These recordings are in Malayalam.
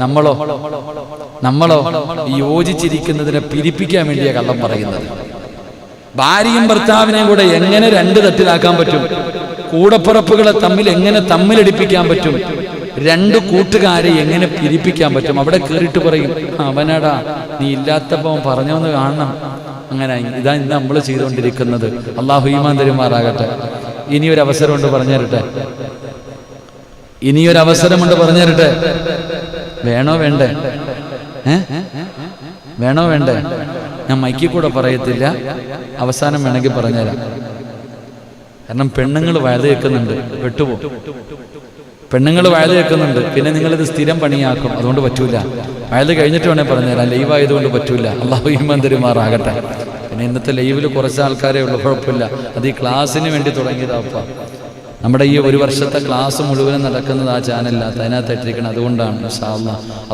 നമ്മളോ നമ്മളോ യോജിച്ചിരിക്കുന്നതിനെ പിരിപ്പിക്കാൻ വേണ്ടിയാ കള്ളം പറയുന്നത്. ഭാര്യയും ഭർത്താവിനെയും കൂടെ എങ്ങനെ രണ്ട് തട്ടിലാക്കാൻ പറ്റും? കൂടപ്പുറപ്പുകളെ തമ്മിൽ എങ്ങനെ തമ്മിലടിപ്പിക്കാൻ പറ്റും? രണ്ട് കൂട്ടുകാരെ എങ്ങനെ പിരിപ്പിക്കാൻ പറ്റും? അവിടെ കയറിയിട്ട് പറയും അവനടാ നീ ഇല്ലാത്തപ്പോ പറഞ്ഞോന്ന് കാണണം. അങ്ങനെ ഇതാ ഇന്ന് നമ്മൾ ചെയ്തുകൊണ്ടിരിക്കുന്നത്. അള്ളാഹു ഈമാൻ തരുമാറാകട്ടെ. ഇനിയൊരു അവസരമുണ്ട് പറഞ്ഞു തരട്ടെ ഇനിയൊരു അവസരമുണ്ട് പറഞ്ഞു തരട്ടെ വേണോ വേണ്ടേ? വേണോ വേണ്ടേ? ഞാൻ മൈക്കിൽ കൂടെ പറയത്തില്ല. അവസാനം വേണമെങ്കിൽ പറഞ്ഞുതരാം. കാരണം പെണ്ണുങ്ങൾ വയത് കേൾക്കുന്നുണ്ട് വെട്ടുപോ പെണ്ണുങ്ങൾ വയത് കേൾക്കുന്നുണ്ട് പിന്നെ നിങ്ങളിത് സ്ഥിരം പണിയാക്കും. അതുകൊണ്ട് പറ്റൂല. വയത് കഴിഞ്ഞിട്ട് വേണേൽ പറഞ്ഞുതരാം. ലൈവ് ആയതുകൊണ്ട് പറ്റൂല. അള്ളാഹു ഈമാൻ പിന്നെ ഇന്നത്തെ ലൈവിൽ കുറച്ച് ആൾക്കാരെ ഉള്ള. കുഴപ്പമില്ല. അത് ഈ ക്ലാസ്സിന് വേണ്ടി തുടങ്ങിയതാ അപ്പ നമ്മുടെ ഈ ഒരു വർഷത്തെ ക്ലാസ് മുഴുവനും നടക്കുന്നത് ആ ചാനലിനകത്ത് അതിനകത്ത് ഇട്ടിരിക്കണം അതുകൊണ്ടാണ്.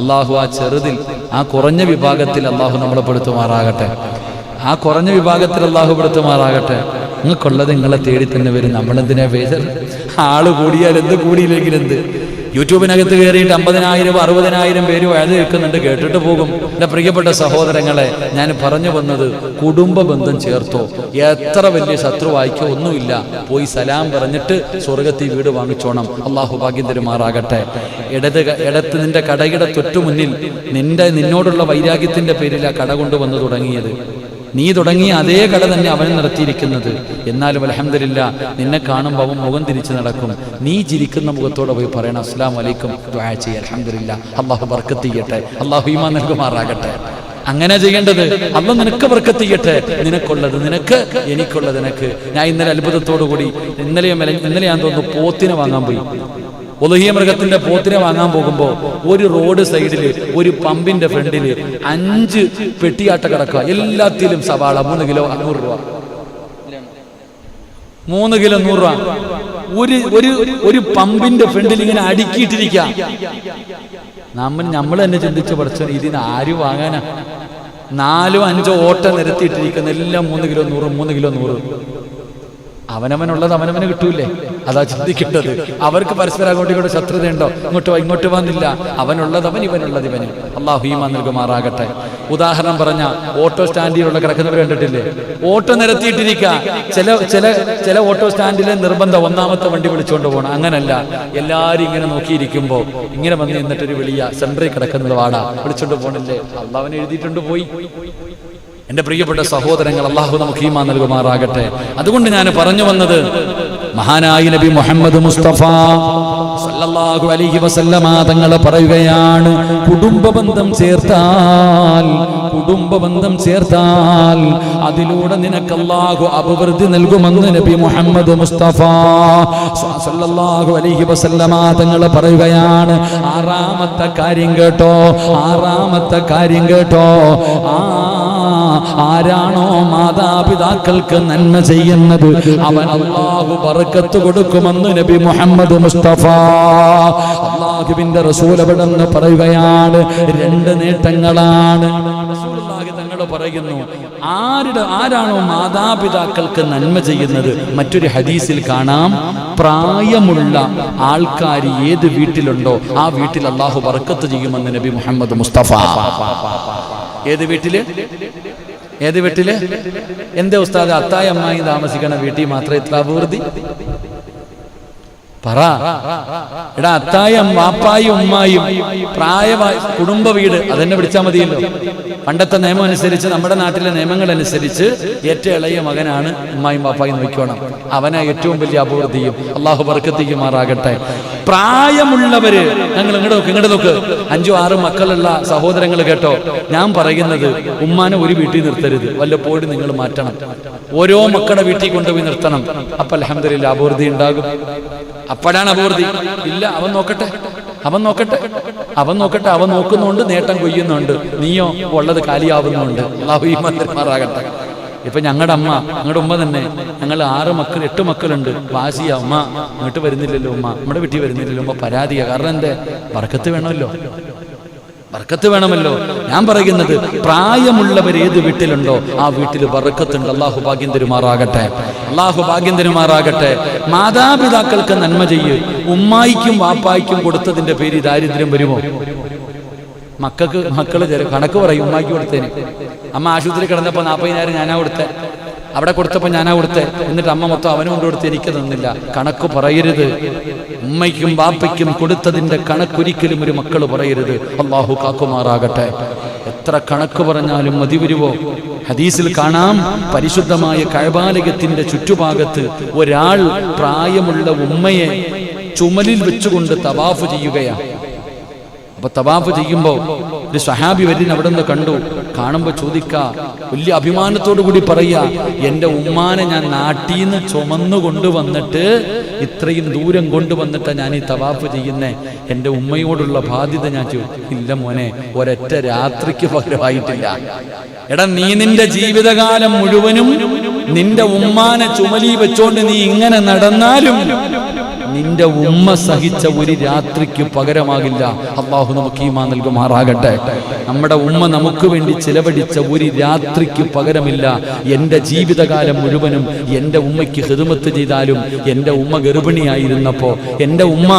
അള്ളാഹു ആ ചെറുതിൽ ആ കുറഞ്ഞ വിഭാഗത്തിൽ അള്ളാഹു നമ്മളെ പെടുത്തുമാറാകട്ടെ. ആ കുറഞ്ഞ വിഭാഗത്തിൽ അള്ളാഹു പെടുത്തുമാറാകട്ടെ. നിങ്ങൾക്കുള്ളത് നിങ്ങളെ തേടി തന്നെ വരും. നമ്മളെന്തിനാ വേദന ആൾ കൂടിയാൽ എന്ത് കൂടിയില്ലെങ്കിൽ എന്ത്? യൂട്യൂബിനകത്ത് കയറിയിട്ട് അമ്പതിനായിരം അറുപതിനായിരം പേര് വയത് കേൾക്കുന്നുണ്ട് കേട്ടിട്ട് പോകും. എന്റെ പ്രിയപ്പെട്ട സഹോദരങ്ങളെ ഞാൻ പറഞ്ഞു വന്നത് കുടുംബ ബന്ധം ചേർത്തോ. എത്ര വലിയ ശത്രുവായിക്കോ ഒന്നുമില്ല. പോയി സലാം പറഞ്ഞിട്ട് സ്വർഗത്തിൽ വീട് വാങ്ങിച്ചോണം. അള്ളാഹു ഭാഗ്യം തരുമാറാകട്ടെ. ഇടത് ഇടത്ത് നിന്റെ കടയുടെ തൊട്ടു മുന്നിൽ നിന്റെ നിന്നോടുള്ള വൈരാഗ്യത്തിന്റെ പേരിൽ ആ കട കൊണ്ടുവന്ന് തുടങ്ങിയത്. നീ തുടങ്ങിയ അതേ കട തന്നെ അവൻ നിർത്തിയിരിക്കുന്നത് എന്നാലും അലഹമില്ല നിന്നെ കാണുമ്പോൾ അവൻ മുഖം തിരിച്ചു നടക്കും. നീ ചിരിക്കുന്ന മുഖത്തോടെ പോയി പറയണം അസ്സാം വലൈക്കും ചെയ്യ അലഹമില്ല അള്ളാഹു ബർക്കത്ത് ചെയ്യട്ടെ അള്ളാഹു ഈമാ നൽകുമാറാകട്ടെ. അങ്ങനെ ചെയ്യേണ്ടത് അല്ല നിനക്ക് ബർക്കത്ത് ചെയ്യട്ടെ. നിനക്കുള്ളത് നിനക്ക് എനിക്കുള്ളത് നിനക്ക്. ഞാൻ ഇന്നലെ അത്ഭുതത്തോടു കൂടി ഇന്നലെ ഇന്നലെ ഞാൻ തോന്നുന്നു പോത്തിനെ വാങ്ങാൻ പോയി. ഒലുഹിയ മൃഗത്തിന്റെ പോത്തിനെ വാങ്ങാൻ പോകുമ്പോ ഒരു റോഡ് സൈഡിൽ ഒരു പമ്പിന്റെ ഫ്രണ്ടിൽ അഞ്ച് പെട്ടിയാട്ട കിടക്കുക. എല്ലാത്തിലും സവാള മൂന്ന് കിലോ അഞ്ഞൂറ് രൂപ. മൂന്ന് കിലോ നൂറ് രൂപ. ഒരു ഒരു ഒരു പമ്പിന്റെ ഫ്രണ്ടിൽ ഇങ്ങനെ അടുക്കിയിട്ടിരിക്കുക. നമ്മൾ നമ്മൾ തന്നെ ചിന്തിച്ച് പഠിച്ച ഇതിന് ആര് വാങ്ങാനാ? നാലോ അഞ്ചോ ഓട്ടം നിരത്തിയിട്ടിരിക്കുന്ന എല്ലാം മൂന്ന് കിലോ നൂറ് മൂന്ന് കിലോ നൂറ് അവനവനുള്ളത് അവനവന് കിട്ടൂലേ? അതാ ചിന്തിക്കേണ്ടത് അവർക്ക് പരസ്പരം അങ്ങോട്ടും ഇങ്ങോട്ട് ശത്രുതയുണ്ടോ ഇങ്ങോട്ട് ഇങ്ങോട്ട് വന്നില്ല. അവനുള്ളത് അവൻ ഇവനുള്ളത് ഇവന്. അള്ളാഹു ഈമാൻ നൽകുമാറാകട്ടെ ഉദാഹരണം പറഞ്ഞ ഓട്ടോ സ്റ്റാൻഡിലുള്ള കിടക്കുന്നവർ കണ്ടിട്ടില്ലേ? ഓട്ടോ നിരത്തിയിട്ടിരിക്കുക ചില ചില ചില ഓട്ടോ സ്റ്റാൻഡിലെ നിർബന്ധം ഒന്നാമത്തെ വണ്ടി വിളിച്ചുകൊണ്ട് പോകണം അങ്ങനല്ല. എല്ലാരും ഇങ്ങനെ നോക്കിയിരിക്കുമ്പോ ഇങ്ങനെ വന്ന് നിന്നിട്ടൊരു വിളിയ. സെൻട്രിൽ കിടക്കുന്നത് വാടാ. വിളിച്ചോണ്ട് പോണില്ലേ? അള്ളാഹവൻ എഴുതിയിട്ടുണ്ട് പോയി. എന്റെ പ്രിയപ്പെട്ട സഹോദരങ്ങൾ അള്ളാഹു നമുക്ക് ഈമാ നൽകുമാറാകട്ടെ. അതുകൊണ്ട് ഞാൻ പറഞ്ഞു വന്നത് മഹാനായി നബി മുഹമ്മദ് മുസ്തഫ സല്ലല്ലാഹു അലൈഹി വസല്ലമ തങ്ങൾ പറയുകയാണ് കുടുംബ ബന്ധം ചേർത്താൽ കുടുംബ ബന്ധം ചേർത്താൽ അതിലൂടെ നിനക്ക് അല്ലാഹു അഭിവൃദ്ധി നൽകുമെന്ന് നബി മുഹമ്മദ് മുസ്തഫ സല്ലല്ലാഹു അലൈഹി വസല്ലമ തങ്ങൾ പറയുകയാണ്. ആറാമത്തെ കാര്യം കേട്ടോ ആറാമത്തെ കാര്യം കേട്ടോ. ആ ആരാണോ മാതാപിതാക്കൾക്ക് നന്മ ചെയ്യുന്നത്? അവൻ അള്ളാഹു പറക്കത്ത് കൊടുക്കുമെന്ന് നബി മുഹമ്മദ് മുസ്തഫ അള്ളാഹുവിന്റെ അവിടെ പറയുകയാണ് രണ്ട് നേട്ടങ്ങളാണ്. പറയുന്നു ആരുടെ ആരാണോ മാതാപിതാക്കൾക്ക് നന്മ ചെയ്യുന്നത്? മറ്റൊരു ഹദീസിൽ കാണാം പ്രായമുള്ള ആൾക്കാർ ഏത് വീട്ടിലുണ്ടോ ആ വീട്ടിൽ അള്ളാഹു വറക്കത്ത് ചെയ്യുമെന്ന് നബി മുഹമ്മദ് മുസ്തഫ. ഏത് വീട്ടിൽ? ഏത് വീട്ടിൽ? എന്റെ ഉസ്താദ്? അത്തായ അമ്മായി താമസിക്കണ വീട്ടിൽ മാത്രം ഇത്ര അഭിവൃദ്ധി പറ. എടാ അത്തായും വാപ്പായും ഉമ്മായും പ്രായമായ കുടുംബ വീട് അതെന്നെ വിളിച്ചാൽ മതിയല്ലോ. പണ്ടത്തെ നിയമം അനുസരിച്ച് നമ്മുടെ നാട്ടിലെ നിയമങ്ങൾ അനുസരിച്ച് ഏറ്റവും ഇളയ മകനാണ് ഉമ്മായും വാപ്പായും നോക്കണം അവനെ ഏറ്റവും വലിയ അഭിവൃദ്ധിയും അള്ളാഹു ബർക്കത്തിക്കുമാറാകട്ടെ പ്രായമുള്ളവര് ഞങ്ങൾ ഇങ്ങോട്ട് നോക്ക് ഇങ്ങോട്ട് നോക്ക്. അഞ്ചു ആറ് മക്കളുള്ള സഹോദരങ്ങൾ കേട്ടോ. ഞാൻ പറയുന്നത് ഉമ്മാനെ ഒരു വീട്ടിൽ നിർത്തരുത്. വല്ലപ്പോഴും നിങ്ങൾ മാറ്റണം. ഓരോ മക്കളുടെ വീട്ടിൽ കൊണ്ടുപോയി നിർത്തണം. അപ്പൊ അലഹമില്ല അഭിവൃദ്ധി ഉണ്ടാകും. അപ്പോഴാണ് അപൂർത്തി ഇല്ല അവൻ നോക്കട്ടെ. അവൻ നോക്കട്ടെ. അവൻ നോക്കട്ടെ. അവൻ നോക്കുന്നുണ്ട് നേട്ടം കൊയ്യുന്നുണ്ട്. നീയോ ഉള്ളത് കാലിയാവുന്നുണ്ട്. അള്ളാഹു ഇപ്പൊ ഞങ്ങളുടെ അമ്മ ഞങ്ങളുടെ ഉമ്മ തന്നെ. ഞങ്ങൾ ആറ് മക്കൾ എട്ട് മക്കളുണ്ട്. വാശിയ ഉമ്മ. ഇങ്ങോട്ട് വരുന്നില്ലല്ലോ ഉമ്മ. നമ്മുടെ വീട്ടിൽ വരുന്നില്ലല്ലോ ഉമ്മ. പരാതിയാ. കാരണം എന്തേ? വർക്കത്ത് വേണമല്ലോ. ബർക്കത്ത് വേണമല്ലോ. ഞാൻ പറയുന്നത് പ്രായമുള്ളവർ ഏത് വീട്ടിലുണ്ടോ ആ വീട്ടിൽ ബർക്കത്തുണ്ട്. അള്ളാഹു ഭാഗ്യം തരുമാറാകട്ടെ അള്ളാഹു ഭാഗ്യം തരുമാറാകട്ടെ മാതാപിതാക്കൾക്ക് നന്മ ചെയ്യ്. ഉമ്മായിക്കും വാപ്പായിക്കും കൊടുത്തതിന്റെ പേര് ദാരിദ്ര്യം വരുമോ? മക്കൾക്ക് മക്കൾ കണക്ക് പറയും ഉമ്മായിക്ക് കൊടുത്തേന് അമ്മ ആശുപത്രി കിടന്നപ്പോ നാൽപ്പതിനായിരം ഞാനാ കൊടുത്തേ. അവിടെ കൊടുത്തപ്പോൾ ഞാനാ കൊടുത്തേ. എന്നിട്ട് അമ്മ മൊത്തം അവനും കൊണ്ട് കൊടുത്ത് എനിക്ക് തന്നില്ല. കണക്ക് പറയരുത്. ഉമ്മയ്ക്കും ബാപ്പയ്ക്കും കൊടുത്തതിന്റെ കണക്കൊരിക്കലും ഒരു മക്കൾ പറയരുത്. അള്ളാഹു കാക്കുമാറാകട്ടെ. എത്ര കണക്ക് പറഞ്ഞാലും മതി വരുവോ? ഹദീസിൽ കാണാം. പരിശുദ്ധമായ കഴബാലയത്തിന്റെ ചുറ്റുഭാഗത്ത് ഒരാൾ പ്രായമുള്ള ഉമ്മയെ ചുമലിൽ വെച്ചുകൊണ്ട് തവാഫ് ചെയ്യുകയാണ്. അപ്പൊ തവാഫ് ചെയ്യുമ്പോ ഒരു സഹാബി വരുന്ന അവിടെ നിന്ന് കണ്ടു. കാണുമ്പോ ചോദിക്ക വലിയ അഭിമാനത്തോടു കൂടി പറയാ എന്റെ ഉമ്മാനെ ഞാൻ നാട്ടീന്ന് ചുമന്നു കൊണ്ടുവന്നിട്ട് ഇത്രയും ദൂരം കൊണ്ടുവന്നിട്ട് ഞാൻ ഈ തവാഫ് ചെയ്യുന്നേ. എന്റെ ഉമ്മയോടുള്ള ബാധ്യത ഞാൻ ഇല്ല മോനെ ഒരൊറ്റ രാത്രിക്ക് പകരമായിട്ടില്ല. എടാ നീ നിന്റെ ജീവിതകാലം മുഴുവനും നിന്റെ ഉമ്മാനെ ചുമലി വെച്ചോണ്ട് നീ ഇങ്ങനെ നടന്നാലും നിന്റെ ഉമ്മ സഹിച്ച ഒരു രാത്രിക്ക് പകരമാകില്ല. അള്ളാഹു നമുക്ക് ഈമാ നൽകുമാറാകട്ടെ. നമ്മുടെ ഉമ്മ നമുക്ക് വേണ്ടി ചിലവടിച്ച ഒരു രാത്രിക്ക് പകരമില്ല. എന്റെ ജീവിതകാലം മുഴുവനും എന്റെ ഉമ്മയ്ക്ക് ഹിതുമത്ത് ചെയ്താലും എന്റെ ഉമ്മ ഗർഭിണിയായിരുന്നപ്പോൾ എന്റെ ഉമ്മ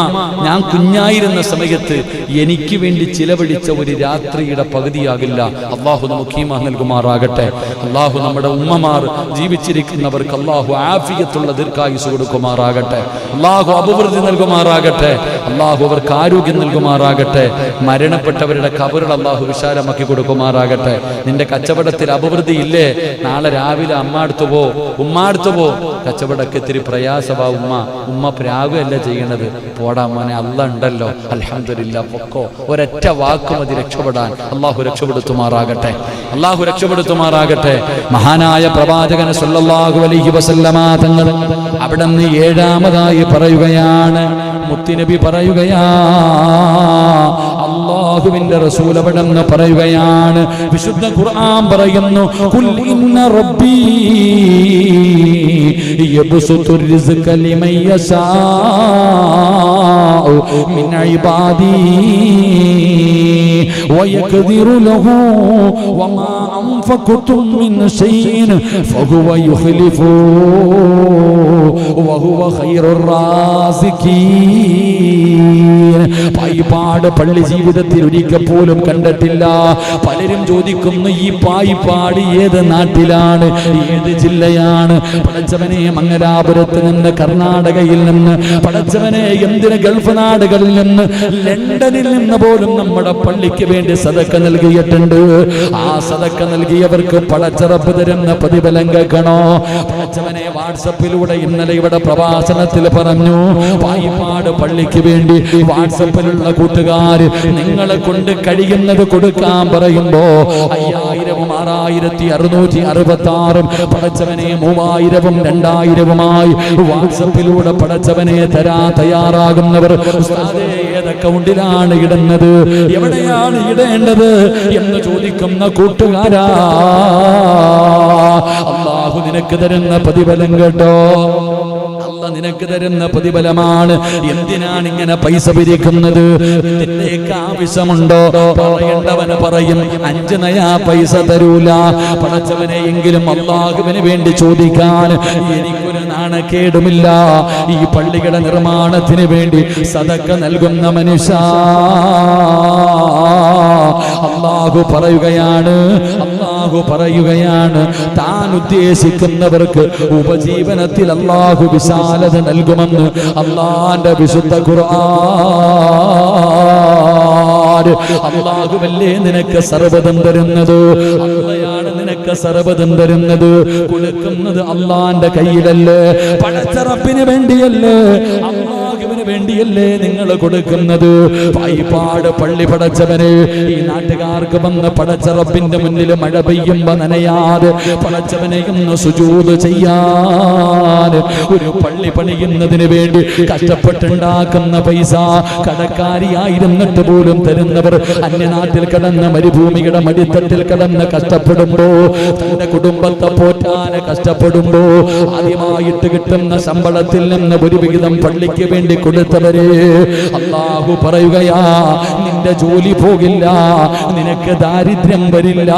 ഞാൻ കുഞ്ഞായിരുന്ന സമയത്ത് എനിക്ക് വേണ്ടി ചിലവഴിച്ച ഒരു രാത്രിയുടെ പകുതിയാകില്ല. അള്ളാഹു നമുക്ക് ഈമാ നൽകുമാറാകട്ടെ. അള്ളാഹു നമ്മുടെ ഉമ്മമാർ ജീവിച്ചിരിക്കുന്നവർക്ക് അള്ളാഹു ആഫിയത്തുള്ള ദീർഘായുസ് കൊടുക്കുമാറാകട്ടെ. അള്ളാഹു അഭിവൃദ്ധി നൽകുമാറാകട്ടെ. അള്ളാഹു അവർക്ക് ആരോഗ്യം നൽകുമാറാകട്ടെ. മരണപ്പെട്ടവരുടെ കബറുകൾ അള്ളാഹു വിശാലമാക്കി കൊടുക്കുമാറാകട്ടെ. നിന്റെ കച്ചവടത്തിൽ അഭിവൃദ്ധി ഇല്ലേ? നാളെ രാവിലെ അമ്മ അടുത്ത് പോ ഉമ്മ അടുത്ത് പോ. കച്ചവടമൊക്കെ ഇത്തിരി പ്രയാസമാ ഉമ്മ. ഉമ്മ പ്രാകുമല്ല ചെയ്യണത്? പോടാ മോനെ അല്ല ഉണ്ടല്ലോ. അലഹമില്ല പൊക്കോ. ഒരൊറ്റ വാക്ക് മതി രക്ഷപ്പെടാൻ. അള്ളാഹു രക്ഷപ്പെടുത്തുമാറാകട്ടെ. അള്ളാഹു രക്ഷപ്പെടുത്തുമാറാകട്ടെ. മഹാനായ പ്രവാചകൻ സല്ലല്ലാഹു അലൈഹി വസല്ലമ തങ്ങൾ അവിടെ നിന്ന് ഏഴാമതായി പറയുകയാണ്. മുത്തിനബി പറയുകയാ അള്ളാഹുവിന്റെ റസൂൽ അവിടെ നിന്ന് പറയുകയാണ് വിശുദ്ധ ഖുർആൻ പറയുന്നു കുൽ ഇന്ന റബ്ബി യബ്സുത്തു റിസ്ക ലിമൻ യശാഉ മിൻ ഇബാദി ويقدر له وما أنفقتم من شيء فهو يخلفه وهو خير الرازقين പായിപ്പാട് പള്ളി ജീവിതത്തിൽ ഒരിക്കൽ പോലും കണ്ടിട്ടില്ല. പലരും ചോദിക്കുന്നു ഈ പായിപ്പാട് ഏത് നാട്ടിലാണ്? ഏത് ജില്ലയാണ്? പടച്ചവനെ മംഗലാപുരത്ത് നിന്ന് കർണാടകയിൽ നിന്ന് പടച്ചവനെ എന്തിന് ഗൾഫ് നാടുകളിൽ നിന്ന് ലണ്ടനിൽ നിന്ന് പോലും നമ്മുടെ പള്ളിക്ക് വേണ്ടി സതക്ക നൽകിയിട്ടുണ്ട്. ആ സതക്ക നൽകിയവർക്ക് പടച്ചറപ്പ് തരുന്ന പ്രതിഫലം കേൾക്കണോ? പടച്ചവനെ വാട്സപ്പിലൂടെ ഇന്നലെ ഇവിടെ പ്രഭാഷണത്തിൽ പറഞ്ഞു പായിപ്പാട് പള്ളിക്ക് വേണ്ടി വാട്സപ്പിലുള്ള കൂട്ടുകാര് നിങ്ങളെ കൊണ്ട് കഴിയുന്നത് കൊടുക്കാൻ പറയുമ്പോ അയ്യായിരവും ആറായിരത്തി അറുന്നൂറ്റി അറുപത്തി ആറും പടച്ചവനെ മൂവായിരവും രണ്ടായിരവുമായി വാട്സപ്പിലൂടെ പടച്ചവനെ തരാ തയ്യാറാകുന്നവർ. ഏത് അക്കൗണ്ടിലാണ് ഇടുന്നത്? എവിടെയാണ് ഇടേണ്ടത് എന്ന് ചോദിക്കുന്ന കൂട്ടുകാരാ. അള്ളാഹു നിനക്ക് തരുന്ന പ്രതിഫലം കേട്ടോ. അല്ല നിനക്ക് തരുന്ന പ്രതിഫലമാണ്. എന്തിനാണ് ഇങ്ങനെ പൈസ പിരിക്കുന്നത്? നിന്നേക്ക് ആവശ്യമുണ്ടോ? പറയേണ്ടവന് പറയും അഞ്ച് നയാ പൈസ തരൂല. പണച്ചവനെ എങ്കിലും അള്ളാഹുവിന് വേണ്ടി ചോദിക്കാൻ എനിക്കൊരു നാണക്കേടുമില്ല. ഈ പള്ളിയുടെ നിർമ്മാണത്തിന് വേണ്ടി സതക്ക നൽകുന്ന മനുഷ്യ. അള്ളാഹു പറയുകയാണ് അള്ളാഹു പറയുകയാണ് താൻ ഉദ്ദേശിക്കുന്നവർക്ക് ഉപജീവനത്തിൽ അള്ളാഹു വിശാലത നൽകുമെന്ന് അള്ളാന്റെ വിശുദ്ധ ഖുർആൻ. അള്ളാഹുവല്ലേ നിനക്ക് സർവതം തരുന്നത്? അള്ളയാണ് നിനക്ക് സർവതം തരുന്നത്. കൊടുക്കുന്നത് അള്ളാന്റെ കയ്യിലല്ലേ? പടച്ചറപ്പിന് വേണ്ടിയല്ലേ? വേണ്ടിയല്ലേ നിങ്ങൾ കൊടുക്കുന്നത്? പായിപ്പാട് പള്ളി പടച്ചവന് ഈ നാട്ടുകാർക്ക് വന്ന് പടച്ചറപ്പിന്റെ മുന്നിൽ മഴ പെയ്യുമ്പോ നനയാതെ പടച്ചവനെ ഒന്ന് സുജൂത് ചെയ്യാൻ. ഒരു പള്ളി പണിയുന്നതിന് വേണ്ടി കഷ്ടപ്പെട്ടുണ്ടാക്കുന്ന പൈസ കടക്കാരിയായിരുന്നിട്ട് പോലും തരുന്നവർ അന്യനാട്ടിൽ കടന്ന് മരുഭൂമിയുടെ മടിത്തട്ടിൽ കടന്ന് കഷ്ടപ്പെടുമ്പോ തന്റെ കുടുംബത്തെ പോറ്റാന കഷ്ടപ്പെടുമ്പോ ആദ്യമായിട്ട് കിട്ടുന്ന ശമ്പളത്തിൽ നിന്ന് ഒരു വിഹിതം പള്ളിക്ക് വേണ്ടി കൊടുക്കും കൊടുത്തവരെ. അള്ളാഹു പറയുകയാ നിന്റെ ജോലി പോകില്ല നിനക്ക് ദാരിദ്ര്യം വരില്ല.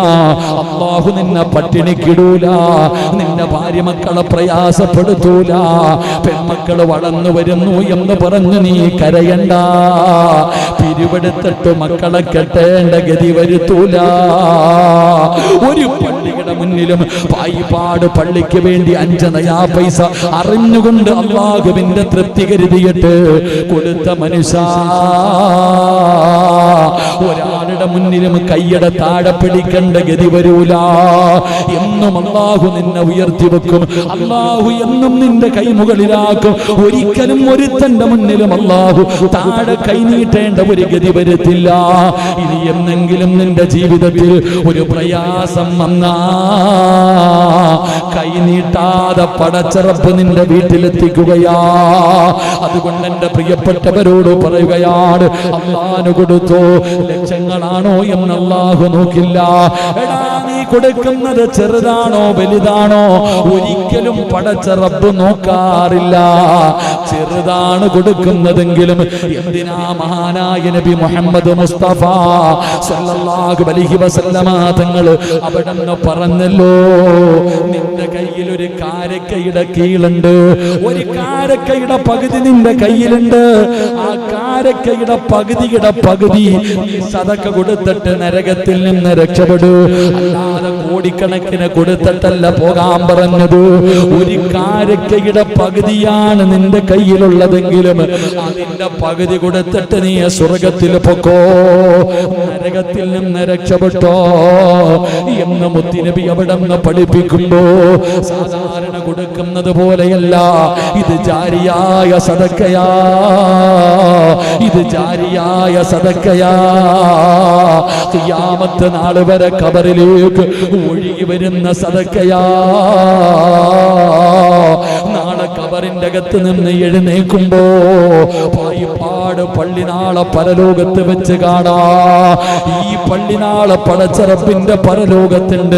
അള്ളാഹു നിന്നെ പട്ടിണിക്കിടൂല നിന്റെ ഭാര്യ മക്കളെ പ്രയാസപ്പെടുത്തൂല. പെൺമക്കൾ വളർന്നു വരുന്നു എന്ന് പറഞ്ഞ് നീ കരയണ്ട. പിരിവെടുത്തിട്ട് മക്കളെ കെട്ടേണ്ട ഗതി വരുത്തൂല. ഒരു പള്ളിയുടെ മുന്നിലും പായിപ്പാട് പള്ളിക്ക് വേണ്ടി അഞ്ച് പൈസ അറിഞ്ഞുകൊണ്ട് അള്ളാഹുവിന്റെ തൃപ്തി കരുതിയിട്ട് കൊടുത്ത മനുഷ്യ. ഒരാളുടെ മുന്നിലും കയ്യട താഴെ പിടിക്കേണ്ട ഗതി വരൂല. എന്നും അള്ളാഹു നിന്നെ ഉയർത്തി വെക്കും. അള്ളാഹു എന്നും നിന്റെ കൈമുകളിലാക്കും ഒരിക്കലും ഒരുത്തന്റെ മുന്നിലും അള്ളാഹു താഴെ കൈനീട്ടേണ്ട ഒരു ഗതി വരുത്തില്ല. ഇനി എന്നെങ്കിലും നിന്റെ ജീവിതത്തിൽ ഒരു പ്രയാസം വന്നാ കൈനീട്ടാതെ പടച്ചിറപ്പ് നിന്റെ വീട്ടിലെത്തിക്കുകയാ. അതുകൊണ്ട് എന്റെ പ്രിയപ്പെട്ടവരോട് പറയുകയാണ് അള്ളാഹു കൊടുത്തു ലക്ഷങ്ങളാണോ എന്ന് അള്ളാഹു നോക്കില്ല. എടാ കൊടുക്കുന്നത് ചെറുതാണോ വലുതാണോ? ഒരിക്കലും പടച്ച റബ്ബ് നോക്കാറില്ല. ചെറുതാണ് കൊടുക്കുന്നതെങ്കിലും എന്തിനാ മഹാനായ നബി മുഹമ്മദ് മുസ്തഫ സല്ലല്ലാഹു അലൈഹി വസല്ലമ തങ്ങൾ അവിടെ പറഞ്ഞല്ലോ നിന്റെ കയ്യിൽ ഒരു കാരക്കയുടെ കീളുണ്ട്. ഒരു കാരക്കയുടെ പകുതി നിന്റെ കയ്യിലുണ്ട്. ആ കാരക്കയുടെ പകുതിയുടെ പകുതി സതക്ക കൊടുത്തിട്ട് നരകത്തിൽ നിന്ന് രക്ഷപ്പെടൂ. അല്ലാതെ കോടിക്കണക്കിന് കൊടുത്തിട്ടല്ല പോകാൻ പറഞ്ഞത്. ഒരു കാരക്കയുടെ പകുതിയാണ് നിന്റെ കയ്യിലുള്ളതെങ്കിലും അതിന്റെ പകുതി കൊടുത്തിട്ട് നീ സ്വർഗത്തിൽ പൊക്കോ. നരകത്തിൽ നിന്ന് രക്ഷപ്പെട്ടോ എന്ന് മുത്തിനബി അവിടെ നിന്ന് പഠിപ്പിക്കുമ്പോ സാധാരണ കൊടുക്കുന്നത് പോലെയല്ല. ഇത് ജാരിയായ സദക്കയാ. ഇത് ജാരിയായ സദക്കയാ. ഖിയാമത്ത് നാൾ വരെ കബറിലേക്ക് ഒഴുകി വരുന്ന സദക്കയാ. നാളെ കബറിന്റെ അകത്ത് നിന്ന് എഴുന്നേക്കുമ്പോ പള്ളി നാളെ പരലോകത്ത് വെച്ച് കാണാ. ഈ പള്ളിനാളെ പടച്ചറപ്പിന്റെ പരലോകത്തുണ്ട്.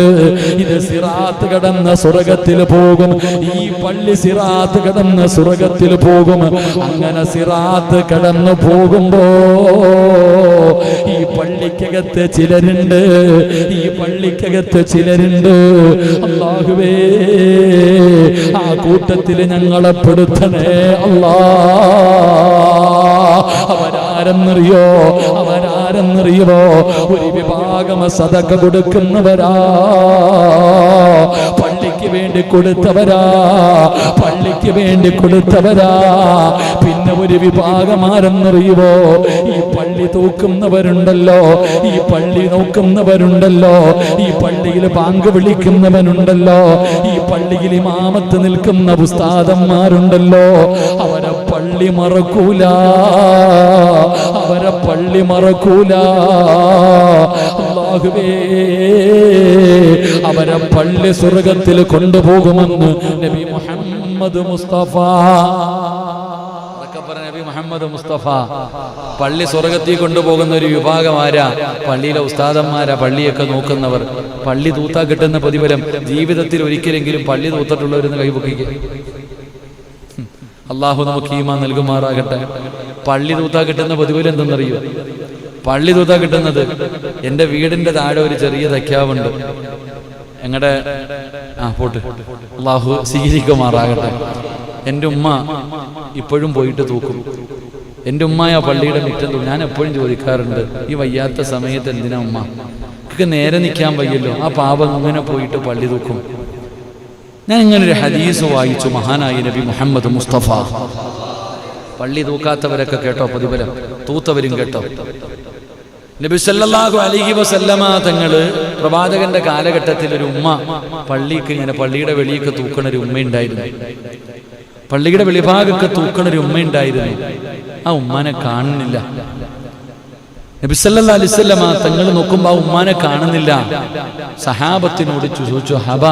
ഇത് സിറാത്ത് കടന്ന സ്വർഗത്തിൽ പോകും. ഈ പള്ളി സിറാത്ത് കടന്ന സ്വർഗത്തിൽ പോകും. അങ്ങനെ സിറാത്ത് കടന്നു പോകുമ്പോ ഈ പള്ളിക്കകത്ത് ചിലരുണ്ട്. ഈ പള്ളിക്കകത്ത് ചിലരുണ്ട്. അള്ളാഹുവേ ആ കൂട്ടത്തിൽ ഞങ്ങളെ പെടുത്തണേ അല്ലാ. അവരാരെന്നറിയോ? അവരാരെന്നറിയോ ഒരു വിഭാഗം സതക്ക കൊടുക്കുന്നവരാ. പള്ളിക്ക് വേണ്ടി കൊടുത്തവരാ. പള്ളിക്ക് വേണ്ടി കൊടുത്തവരാ. പിന്നെ ഒരു വിഭാഗം ആരെന്നറിയുവോ? ഈ പള്ളി തൂക്കുന്നവരുണ്ടല്ലോ. ഈ പള്ളി നോക്കുന്നവരുണ്ടല്ലോ. ഈ പള്ളിയിൽ ബാങ്ക് വിളിക്കുന്നവനുണ്ടല്ലോ. ഈ പള്ളിയിൽ ഇമാമത്ത് നിൽക്കുന്ന ഉസ്താദന്മാരുണ്ടല്ലോ. അവരെ പള്ളി മറക്കൂല. അവരെ പള്ളി മറക്കൂല. അവരെ പള്ളി സ്വർഗത്തിൽ കൊണ്ടുപോകുമെന്ന് നബി മുഹമ്മദ് മുസ്തഫ. മുഹമ്മദ് മുസ്തഫ. പള്ളി സ്വർഗത്തിൽ കൊണ്ടുപോകുന്ന ഒരു വിഭാഗം ആരാ പള്ളിയിലെ ഉസ്താദന്മാരാ പള്ളിയൊക്കെ നോക്കുന്നവർ. പള്ളി തൂത്താ കിട്ടുന്ന പ്രതിഫലം ജീവിതത്തിൽ ഒരിക്കലെങ്കിലും പള്ളി തൂത്തിട്ടുള്ളവരെന്ന് കൈപൊക്കിക്ക് അള്ളാഹു നമുക്ക് ഈമാ നൽകുമാറാകട്ടെ. പള്ളി തൂത്താ കിട്ടുന്ന പ്രതിഫലം എന്തെന്നറിയോ? പള്ളി തൂത്താ കിട്ടുന്നത് എന്റെ വീടിന്റെ താഴെ ഒരു ചെറിയ തയ്ക്കാവുണ്ട് ഞങ്ങളുടെ ആ പോട്ട്. അള്ളാഹു സ്വീകരിക്കുമാറാകട്ടെ. എന്റെ ഉമ്മ ഇപ്പോഴും പോയിട്ട് തൂക്കും. എന്റെ ഉമ്മ ആ പള്ളിയുടെ മുറ്റം തൂക്കും ഞാൻ എപ്പോഴും ചോദിക്കാറുണ്ട് ഈ വയ്യാത്ത സമയത്ത് എന്തിനാ ഉമ്മ? നേരെ നിൽക്കാൻ വയ്യല്ലോ. ആ പാപം ഇങ്ങനെ പോയിട്ട് പള്ളി തൂക്കും. ഞാൻ ഇങ്ങനെ ഒരു ഹദീസ് വായിച്ചു മഹാനായ നബി മുഹമ്മദ് മുസ്തഫ. പള്ളി തൂക്കാത്തവരൊക്കെ കേട്ടോ പ്രതിഫലം? തൂത്തവരും കേട്ടോ. നബി സല്ലല്ലാഹു അലൈഹി വസല്ലമ തങ്ങൾ പ്രവാചകന്റെ കാലഘട്ടത്തിൽ ഒരു ഉമ്മ പള്ളിക്ക് ഇങ്ങനെ പള്ളിയുടെ വെളിയൊക്കെ തൂക്കണ ഒരു ഉമ്മയുണ്ടായിരുന്നു പള്ളിയുടെ വെളിഭാഗമൊക്കെ തൂക്കണ ഒരു ഉമ്മയുണ്ടായിരുന്നു ആ ഉമ്മനെ കാണുന്നില്ല. നബിസല്ലാ തങ്ങൾ നോക്കുമ്പോ ഉമ്മാനെ കാണുന്നില്ല. സഹാബത്തിനോട് ചോദിച്ചു ഹബ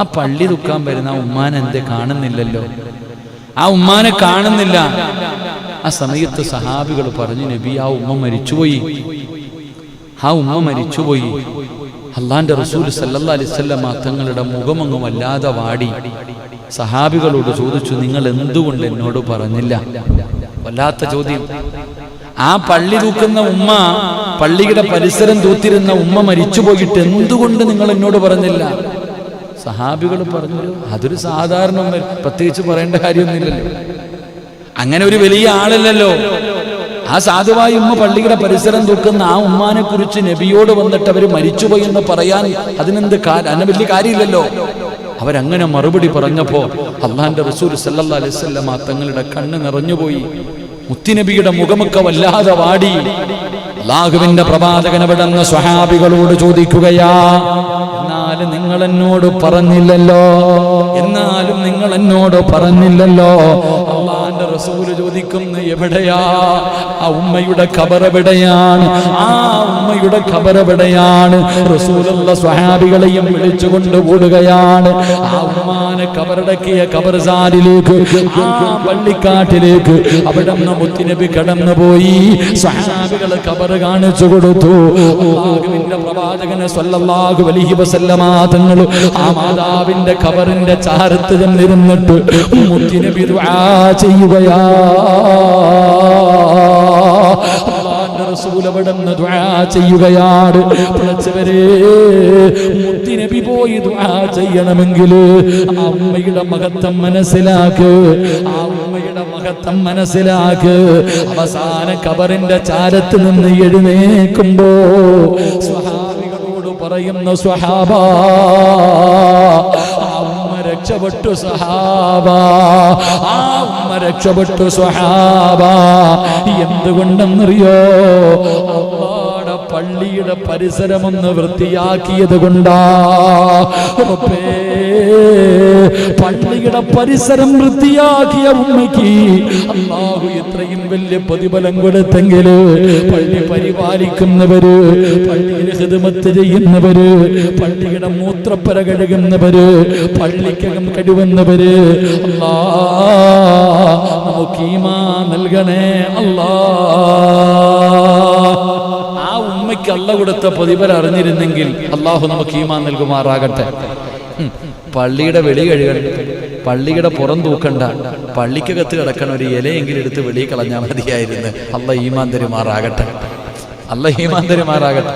ആ പള്ളി ദുഃഖാൻ വരുന്ന ഉമ്മാൻ എന്തേ കാണുന്നില്ലല്ലോ? ആ ഉമ്മാനെ കാണുന്നില്ല. ആ സമയത്ത് സഹാബികൾ പറഞ്ഞു നബി ആ ഉമ്മ മരിച്ചുപോയി. ആ ഉമ്മ മരിച്ചുപോയി. അള്ളാന്റെ റസൂൽ സല്ലല്ലാ അലിസ്വല്ലമ തങ്ങളുടെ മുഖമങ്ങ് വല്ലാതെ വാടി. സഹാബികളോട് ചോദിച്ചു നിങ്ങൾ എന്തുകൊണ്ട് എന്നോട് പറഞ്ഞില്ല? വല്ലാത്ത ചോദ്യം. ആ പള്ളി തൂക്കുന്ന ഉമ്മ പള്ളിയുടെ പരിസരം തൂത്തിരുന്ന ഉമ്മ മരിച്ചു പോയിട്ട് എന്തുകൊണ്ട് നിങ്ങൾ എന്നോട് പറഞ്ഞില്ല? സഹാബികൾ പറഞ്ഞു അതൊരു സാധാരണ ഉമ്മ പ്രത്യേകിച്ച് പറയേണ്ട കാര്യമൊന്നുമില്ലല്ലോ. അങ്ങനെ ഒരു വലിയ ആളല്ലല്ലോ. ആ സാധുവായ ഉമ്മ പള്ളിയുടെ പരിസരം തൂക്കുന്ന ആ ഉമ്മാനെ കുറിച്ച് നബിയോട് വന്നിട്ട് അവർ മരിച്ചുപോയി എന്ന് പറയാൻ അതിനെന്ത് അതിന് വലിയ കാര്യമില്ലല്ലോ. അവരങ്ങനെ മറുപടി പറഞ്ഞപ്പോ അള്ളാന്റെ റസൂൽ സല്ലാ വസല്ലമ തങ്ങളുടെ കണ്ണ് നിറഞ്ഞുപോയി. മുത്തിനബിയുടെ മുഖമൊക്കെ വല്ലാതെ വാടി. അള്ളാഹുവിന്റെ പ്രവാചകൻ വിടന്ന സ്വഹാബികളോട് ചോദിക്കുകയാ എന്നാലും നിങ്ങൾ എന്നോട് പറഞ്ഞില്ലല്ലോ എന്നാലും നിങ്ങൾ എന്നോട് പറഞ്ഞില്ലല്ലോ അള്ളാന്റെ റസൂൽ ചോദിക്കുന്നു എവിടെയാ? ആ ഉമ്മയുടെ ഖബർ എവിടെയാണ്? ആ ഉമ്മയുടെ ഖബർ എവിടെയാണ്? റസൂലുള്ള സ്വഹാബികളെയും വിളിച്ചുകൊണ്ട് ഓടുകയാണ്. ആ ഉമ്മാനെ കബറടക്കിയ ഖബർസാരിലേക്ക് ആ പള്ളിക്കാട്ടിലേക്ക് അവിടെ നിന്ന് മുത്തിനബി കടന്നു പോയി സ്വഹാബികൾ ഖബർ കാണിച്ചു കൊടുത്തു. പ്രവാചകനെ സ്വല്ലല്ലാഹു അലൈഹി വസല്ലമ തങ്ങൾ ആ മാതാവിന്റെ ഖബറിന്റെ ചാരത്ത് ചെന്നിരുന്നിട്ട് മുത്തിനബി ദുആ ചെയ്യുകയാ അവിടെ ദുആ ചെയ്യുകയാണ്. പഠിച്ചവരെ മുത്തിനബി പോയി ദുആ ചെയ്യണമെങ്കിൽ ആ ഉമ്മയുടെ മഹത്വം മനസ്സിലാക്ക്. ആ ഉമ്മയുടെ മഹത്വം മനസ്സിലാക്ക്. അവസാന കബറിന്റെ ചാരത്ത് നിന്ന് എഴുന്നേക്കുമ്പോ സ്വഹാബികളോട് പറയുന്ന സ്വഹാബ രക്ഷപ്പെട്ടു സഹാബ. ആ ഉമ്മ രക്ഷപ്പെട്ടു സഹാബ എന്തുകൊണ്ടെന്നറിയോ? പള്ളിയുടെ പരിസരമൊന്ന് വൃത്തിയാക്കിയത് കൊണ്ടാ. പള്ളിയുടെ പരിസരം വൃത്തിയാക്കിയ ഉമ്മയ്ക്ക് അള്ളാഹു ഇത്രയും വലിയ പ്രതിഫലം കൊടുത്തെങ്കിൽ പള്ളി പരിപാലിക്കുന്നവര് പള്ളിയിൽ ഹിതമത്ത് ചെയ്യുന്നവര് പള്ളിയുടെ മൂത്രപ്പര കഴുകുന്നവര് പള്ളിക്കകം കഴുകുന്നവര് അല്ലാ നമുക്ക് ഈമാ നൽകണേ അള്ളാ ആ ഉമ്മയ്ക്ക് അള്ള കൊടുത്ത പ്രതിഫലം അറിഞ്ഞിരുന്നെങ്കിൽ അള്ളാഹു നമുക്ക് ഈമാൻ നൽകുമാറാകട്ടെ. പള്ളിയുടെ വെളി കഴുകണ്ട പള്ളിയുടെ പുറം തൂക്കണ്ട പള്ളിക്കകത്ത് കിടക്കണ ഒരു ഇലയെങ്കിലും എടുത്ത് വെളി കളഞ്ഞാൽ മതിയായിരുന്നു. അല്ല ഈമാൻ തരുമാറാകട്ടെ. അല്ല ഈമാൻ തരുമാറാകട്ടെ.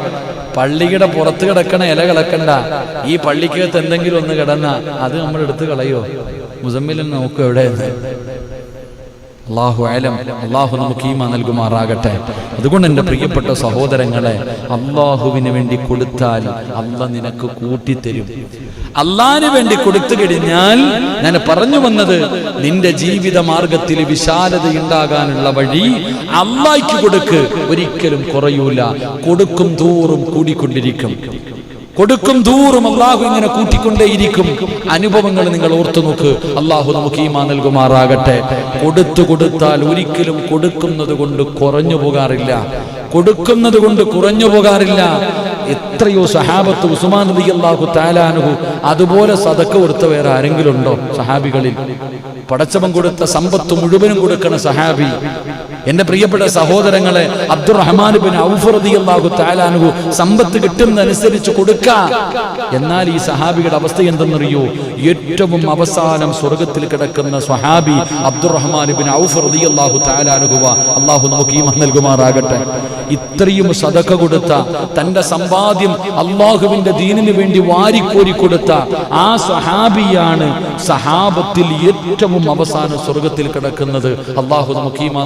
പള്ളിയുടെ പുറത്ത് കിടക്കണ ഇല കിടക്കണ്ട ഈ പള്ളിക്കകത്ത് എന്തെങ്കിലും ഒന്ന് കിടന്ന അത് നമ്മൾ എടുത്ത് കളയോ? മുസമ്മിലും നോക്കും എവിടെയെന്ന്. അള്ളാഹു അലം. അള്ളാഹു നമുക്ക് ഈമ നൽകുമാറാകട്ടെ. അതുകൊണ്ട് എന്റെ പ്രിയപ്പെട്ട സഹോദരങ്ങളെ അള്ളാഹുവിന് വേണ്ടി കൊടുത്താൽ അല്ല നിനക്ക് കൂട്ടിത്തരും. അള്ളാഹിന് വേണ്ടി കൊടുത്തു കഴിഞ്ഞാൽ ഞാൻ പറഞ്ഞു വന്നത് നിന്റെ ജീവിത മാർഗത്തിൽ വിശാലത ഉണ്ടാകാനുള്ള വഴി അള്ളാഹിക്ക് കൊടുക്ക്. ഒരിക്കലും കുറയൂല. കൊടുക്കും തോറും കൂടിക്കൊണ്ടിരിക്കും. കൊടുക്കും ദൂറും അള്ളാഹു ഇങ്ങനെ കൂട്ടിക്കൊണ്ടേയിരിക്കും. അനുഭവങ്ങൾ നിങ്ങൾ ഓർത്തു നോക്ക്. അള്ളാഹു നമുക്ക് ഈമാ നൽകുമാറാകട്ടെ. കൊടുത്തു കൊടുത്താൽ ഒരിക്കലും കൊടുക്കുന്നത് കൊണ്ട് കുറഞ്ഞു പോകാറില്ല. കൊടുക്കുന്നത് കൊണ്ട് കുറഞ്ഞു പോകാറില്ല. എത്രയോ സഹാബത്ത് ഉസ്മാൻ നബി അള്ളാഹു താലാനുഹു അതുപോലെ സതക്ക കൊടുത്ത വേറെ ആരെങ്കിലും ഉണ്ടോ? സഹാബികളിൽ. പടച്ചവൻ കൊടുത്ത സമ്പത്ത് മുഴുവനും കൊടുക്കണ സഹാബി. എന്റെ പ്രിയപ്പെട്ട സഹോദരങ്ങളെ അബ്ദുറഹ്മാൻ ബിൻ ഔഫ് റളിയല്ലാഹു തആലാനുഹു സമ്പത്ത് കിട്ടുന്നതനുസരിച്ച് കൊടുക്ക. എന്നാൽ ഈ സഹാബിയുടെ അവസ്ഥ എന്തെന്നറിയോ? ഏറ്റവും അവസാനം സ്വർഗത്തിൽ കിടക്കുന്ന സ്വഹാബി അബ്ദുറഹ്മാൻ ബിൻ ഔഫ് റളിയല്ലാഹു തആലാനുഹുവ അള്ളാഹു നമുക്ക് ഈ നൽകുമാറാകട്ടെ. ഇത്രയും സതക്ക കൊടുത്ത തന്റെ സമ്പാദ്യം അള്ളാഹുവിന്റെ ദീനിന് വേണ്ടി വാരിക്കോരി കൊടുത്ത ആ സഹാബിയാണ് സഹാബത്തിൽ ഏറ്റവും അവസാനം സ്വർഗത്തിൽ കിടക്കുന്നത്. അള്ളാഹു നമുക്ക് ഈമാ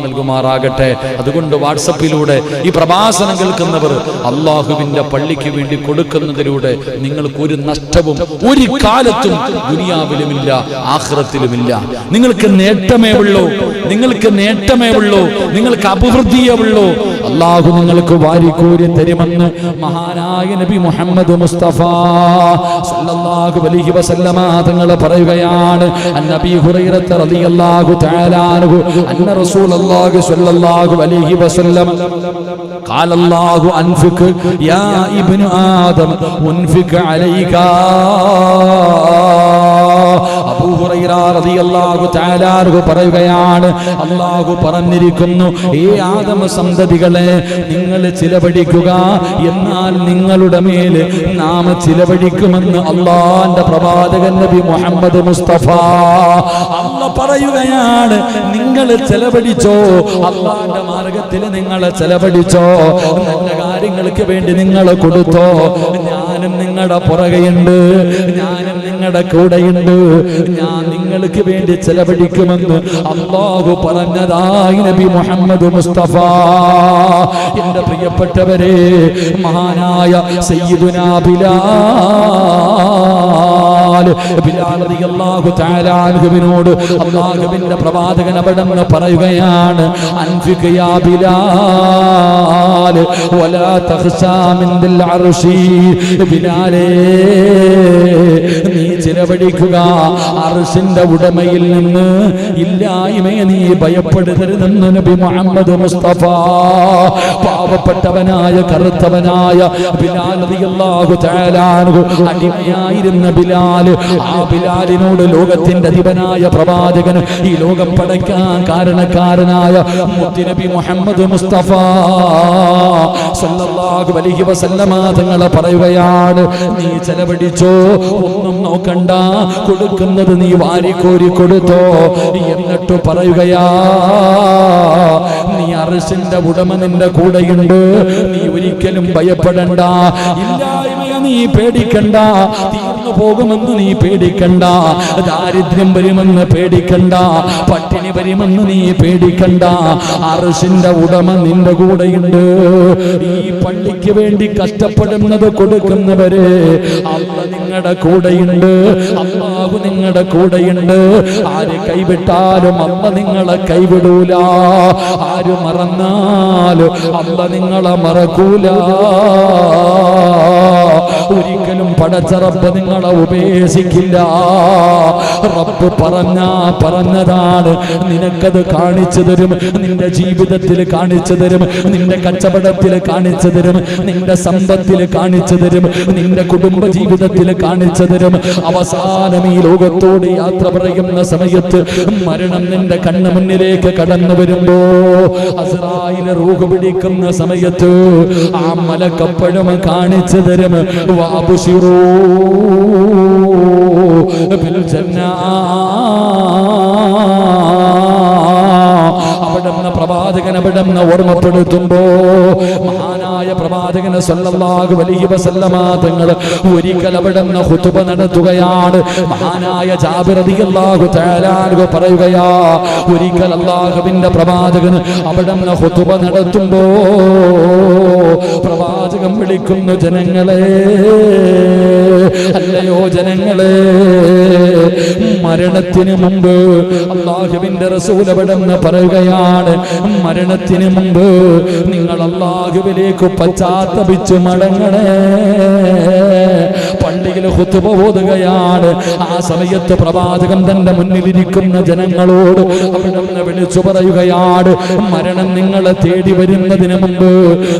നൽകുമാറാകട്ടെ അതുകൊണ്ട് വാട്സപ്പിലൂടെ ഈ പ്രഭാഷണം കേൾക്കുന്നവർ അള്ളാഹുവിന്റെ പള്ളിക്ക് വേണ്ടി കൊടുക്കുന്നതിലൂടെ നിങ്ങൾക്ക് ഒരു നഷ്ടവും ഒരു കാലത്തും ദുനിയാവിലുമില്ല ആഹ്റത്തിലുമില്ല. നിങ്ങൾക്ക് നേട്ടമേ ഉള്ളൂ നിങ്ങൾക്ക് നേട്ടമേ ഉള്ളൂ നിങ്ങൾക്ക് അഭിവൃദ്ധിയേ ഉള്ളൂ. അള്ളാഹു നിങ്ങൾക്ക് വാരിക്കോരി തരുമെന്ന് മഹാനായ നബി മുഹമ്മദ് മുസ്തഫ സല്ലല്ലാഹു അലൈഹി വസല്ലമ തങ്ങൾ പറയുകയാണ്. അന്നബി ഹുറൈറത്ത് റളിയല്ലാഹു തആല അന്ന റസൂലുള്ളാഹി സ്വല്ലല്ലാഹു അലൈഹി വസല്ലം قال الله أنفق يا ابن آدم أنفق عليك പറയുകയാണ് അള്ളാഹു പറഞ്ഞിരിക്കുന്നു ഈ ആദമ സന്തതികളെ നിങ്ങൾ ചിലവഴിക്കുക എന്നാൽ നിങ്ങളുടെ മേൽ നാം ചിലവഴിക്കുമെന്ന് അള്ളാന്റെ പ്രവാചകൻ നബി മുഹമ്മദ് മുസ്തഫ അല്ല പറയുകയാണ് നിങ്ങൾ ചെലവഴിച്ചോ അള്ളാന്റെ മാർഗത്തിൽ നിങ്ങൾ ചെലവഴിച്ചോ നല്ല കാര്യങ്ങൾക്ക് വേണ്ടി നിങ്ങൾ കൊടുത്തോ ഞാനും നിങ്ങളുടെ പുറകെയുണ്ട്. ഞാനും നിങ്ങളുടെ കൂടെയുണ്ട്. ഞാൻ നിങ്ങൾക്ക് വേണ്ടി ചെലവഴിക്കുമെന്ന് അള്ളാഹു പറഞ്ഞതായി നബി മുഹമ്മദ് മുസ്തഫ. എന്റെ പ്രിയപ്പെട്ടവരെ മഹാനായ സയ്യിദുനാ ബിലാൽ. ബിലാൽ അള്ളാഹുവിന്റെ പ്രവാചകൻ അവിടെന്ന് പറയുകയാണ് നീ ചിലവഴിക്കുക അർഷിന്റെ ഉടമയിൽ നിന്ന് ഇല്ലായ്മയെ നീ ഭയപ്പെടുത്തരുതെന്ന് നബി മുഹമ്മദ് മുസ്തഫ പാവപ്പെട്ടവനായ കറുത്തവനായ ബിലാൽ അടിമയായിരുന്ന ബിലാൽ ആ ബിലാലിനോട് ലോകത്തിന്റെ അധിപനായ പ്രവാചകൻ ഈ ലോകം പടയ്ക്കാൻ കാരണക്കാരനായ മുത്തുനബി മുഹമ്മദ് മുസ്തഫ സല്ലല്ലാഹു അലൈഹി വസല്ലമ തങ്ങളെ പറയുകയാണ് നീ ചെലവഴിച്ചോ ഒന്നും നോക്കണ്ട കൊടുക്കുന്നത് നീ വാരിക്കോരി കൊടുത്തോ എന്നിട്ട് പറയുകയാ നീ അറിസിന്റെ ഉടമ നിന്റെ കൂടെയുണ്ട് നീ ഒരിക്കലും ഭയപ്പെടണ്ട ഇല്ലായ്മയെ നീ പേടിക്കണ്ട. തീർന്നു പോകുമെന്ന് നീ പേടിക്കണ്ട. ദാരിദ്ര്യം വരുമെന്ന് പേടിക്കണ്ട. പട്ടിണി വരുമെന്ന് നീ പേടിക്കണ്ട. അറസിന്റെ ഉടമ നിന്റെ കൂടെയുണ്ട്. ഈ പള്ളിക്ക് വേണ്ടി കഷ്ടപ്പെടുന്നത് കൊടുക്കുന്നവരെ അല്ല നിങ്ങളുടെ കൂടെയുണ്ട്. അമ്മാവ് നിങ്ങളുടെ കൂടെയുണ്ട്. ആര് കൈവിട്ടാലും അമ്മ നിങ്ങളെ കൈവിടൂല. ആര് മറന്നാലും അമ്മ നിങ്ങളെ മറക്കൂല. ഒരിക്കലും പടച്ച റബ്ബ് നിങ്ങളെ ഉപേക്ഷിക്കില്ല. റബ്ബ് പറഞ്ഞ പറഞ്ഞതാണ്. നിനക്കത് കാണിച്ചു തരും നിന്റെ ജീവിതത്തിൽ കാണിച്ചു തരും നിന്റെ കച്ചവടത്തിൽ കാണിച്ചു തരും നിന്റെ സമ്പത്തിൽ കാണിച്ചു തരും നിന്റെ കുടുംബ ജീവിതത്തിൽ കാണിച്ചു തരും. അവസാനം ഈ ലോകത്തോട് യാത്ര പറയുന്ന സമയത്ത് മരണം നിന്റെ കണ്ണു മുന്നിലേക്ക് കടന്നു വരുമ്പോ അസറായിലെ റൂഹ് പിടിക്കുന്ന സമയത്ത് ആ മലക്കപ്പഴം കാണിച്ചു തരും. അവിടുന്ന് പ്രവാചകൻ അവിടുന്ന് ഓർമ്മപ്പെടുത്തുമ്പോ മഹാനായ പ്രവാചകന് സല്ലല്ലാഹു അലൈഹി വസല്ലമ തങ്ങൾ ഒരിക്കൽ അവിടുന്ന് ഖുതുബ നടത്തുകയാണ്. മഹാനായ ജാബിർ റളിയല്ലാഹു തആല പറയുകയാ ഒരിക്കൽ അല്ലാഹുവിന്റെ പ്രവാചകൻ അവിടുന്ന് ഖുതുബ നടത്തുമ്പോൾ പ്രവാചകൻ വിളിക്കുന്നു ജനങ്ങളെ അല്ലയോ ജനങ്ങളെ മരണത്തിന് മുമ്പ് റസൂൽ അവിടെന്ന് പറയുകയാണ് മരണത്തിന് മുമ്പ് നിങ്ങൾ അള്ളാഹുവിലേക്ക് പശ്ചാത്തപിച്ച് മടങ്ങണേ. പള്ളിയിൽ ഹുത്തുബ ഓതുകയാണ്. ആ സമയത്ത് പ്രവാചകൻ തന്റെ മുന്നിലിരിക്കുന്ന ജനങ്ങളോട് അവിടുന്ന് വിളിച്ചു പറയുകയാണ് മരണം നിങ്ങളെ തേടി വരുന്നതിന് മുമ്പ്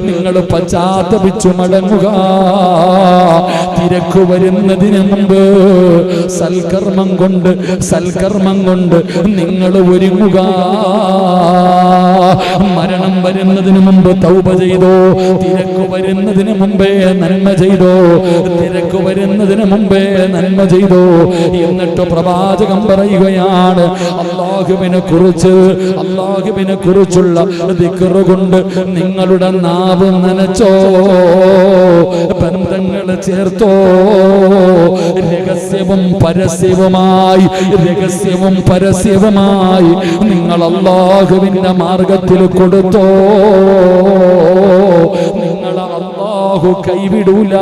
നിങ്ങൾ പശ്ചാത്തപിച്ചു മടങ്ങുക. തിരക്ക് വരുന്നതിന് മുമ്പ് സൽക്കർമ്മം കൊണ്ട് സൽക്കർമ്മം കൊണ്ട് നിങ്ങൾ ഒരുങ്ങുക. മരണം വരുന്നതിന് മുമ്പ് തൗപ ചെയ്തോ തിരക്ക് വരുന്നതിന് മുമ്പേ നന്മ ചെയ്തോ തിരക്ക് വരുന്നതിന് മുമ്പേ നന്മ ചെയ്തോ എന്നിട്ട് പ്രവാചകം പറയുകയാണ്. അള്ളാഹുവിനെ കുറിച്ച് അള്ളാഹുവിനെ കുറിച്ചുള്ള കൊണ്ട് നിങ്ങളുടെ നാവ് നനച്ചോ ബന്ധങ്ങൾ ചേർത്തോ രഹസ്യവും പരസ്യവുമായി രഹസ്യവും പരസ്യവുമായി നിങ്ങൾ അള്ളാഹുവിന്റെ മാർഗത്തിൽ കൊടുത്തോ? നിങ്ങൾ അള്ളാഹു കൈവിടൂല.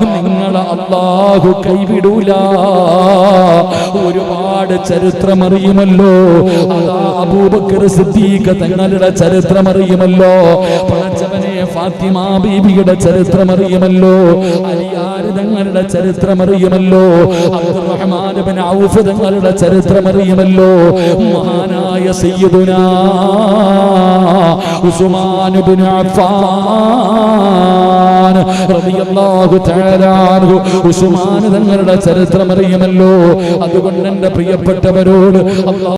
നിങ്ങൾ അള്ളാഹു കൈവിടൂല. ഒരുപാട് ചരിത്രമറിയുമല്ലോ. അബൂബക്കർ സിദ്ദീഖ് തങ്ങളുടെ ചരിത്രമറിയുമല്ലോ. ഫാത്തിമ ബീബിയുടെ ചരിത്രമറിയുമല്ലോ അറിയുമല്ലോ തങ്ങളുടെ ചരിത്രമറിയുമല്ലോ അബ്ദുറഹ്മാൻ ബിൻ ഔഫ് തങ്ങളുടെ ചരിത്രമറിയുമല്ലോ മഹാനായ സയ്യിദുനാ ഉസ്മാൻ ഇബ്നു അഫ്ഫാൻ റളിയല്ലാഹു തആല അൻഹു. ഉസ്മാൻ തങ്ങളുടെ ചരിത്രം അറിയുമല്ലോ അതുകൊണ്ട് എന്റെ പ്രിയപ്പെട്ടവരോട് അല്ലാഹ്